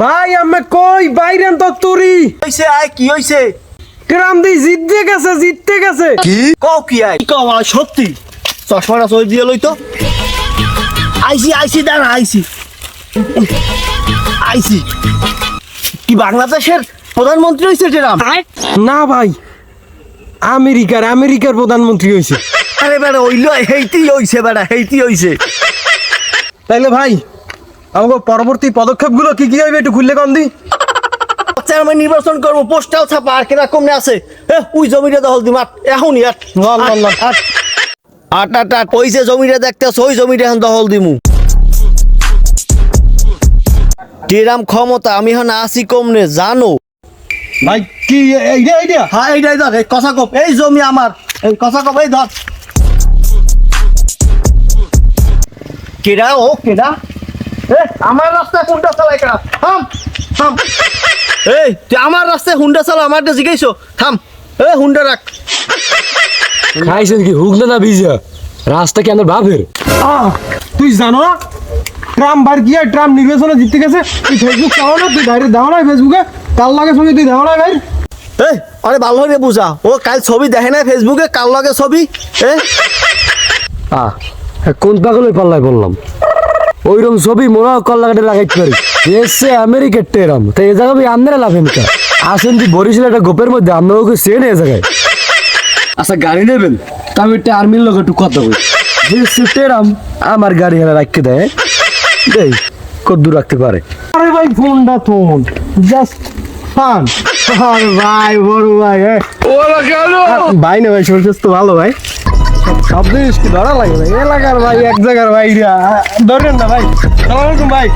ভাই আমি কই? বাইরেন তো তুরি। হইছে আয় কি হইছে? গ্রাম দি জিততে গেছে জিততে গেছে। কি? কও কি আয়? কি কও আমার সত্যি? চশমাটা সই দিয়ে লই তো। আইসি আইসি দাঁড়া আইসি আইসি কি বাংলাদেশের প্রধানমন্ত্রী হয়েছে যেরাম না ভাই আমেরিকার আমেরিকার প্রধানমন্ত্রী হয়েছে আরে বেড়া ওইল হেইতেই হইছে বেড়া হেইতেই হইছে। তাইলে ভাই আমাকে পরবর্তী পদক্ষেপগুলো কি কি হইবে একটু খুললে কম দি? চেয়ারম্যান নির্বাচন করব পোস্টাল ছাপা আর কেনা কমনে আছে। উই জমিটা দখল দিম আট। এখনই লন। আট আট। আট ওই যে জমিটা দেখতেছ ওই জমিটা এখন দখল দিমু। টিরাম ক্ষমতা আমি এখন আসি কমনে জানো? ভাই কি এইটা এইটা হ্যাঁ এইটাই ধর এই কষা কপ এই জমি আমার এই কষা কপ এই ধর। কেডা ও কেডা আমার রাস্তায় হুন্ডা চালাই কেডা থাম থাম। এই তুই আমার রাস্তায় হুন্ডা চালা আমার জিজ্ঞাসো থাম। এ হুন্ডা রাখ। খাইছেন কি হুক না ভিজা? রাস্তা কি আমার বাপের? তুই জানো না ট্রাম্প বার গিয়ে ট্রাম্প নির্বাচনে জিততে গেছে। তুই ফেসবুক চাও না তুই বাইরে দাও না ফেসবুকে কাল লাগে সঙ্গে তুই দাও না ভাই। এই আরে ভালো করে বুঝা। ও কাল ছবি দেখে না ফেসবুকে কাল লাগে ছবি? এ? আহ কোন পাগলের পাল্লায় বললাম? ওইরকম ছবি মোরা কল্লাঘাটে লাগাইতে পারি। এসছে আমেরিকার টেরাম তো এ জায়গা আপনারা লাভেন কা? আসেন দি বরিশাল একটা গোপের মধ্যে আমরা ওকে সেন এ জায়গায়? আচ্ছা গাড়ি নেবেন? তা আমি একটা আর্মির লোক একটু কথা বলি। যে টেরাম আমার গাড়ি হেলা রাখতে দেয়। দেই কত দূর রাখতে পারে? আরে ভাই ফোনটা তোন জাস্ট ফান। ভাই বড় ভাই ভাই না ভাই শরীর ভালো ভাই। সব জিনিস কি ধরা লাগে ভাই? এলাকার ভাই এক জায়গার ভাই রা ধরেন না ভাই। সালাম আলাইকুম ভাই।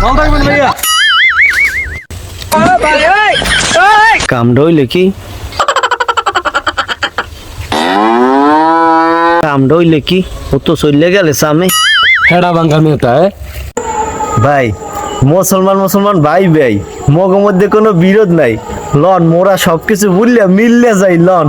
ভালো থাকবেন ভাইয়া। কামটা হইলে কি? কামটা হইলে কি? ও তো চললে গেলে সামনে। হেডা মেয়েটা হ্যাঁ ভাই মুসলমান মুসলমান ভাই ভাই মগের মধ্যে কোনো বিরোধ নাই। লন মোরা সবকিছু বললে মিললে যাই লন।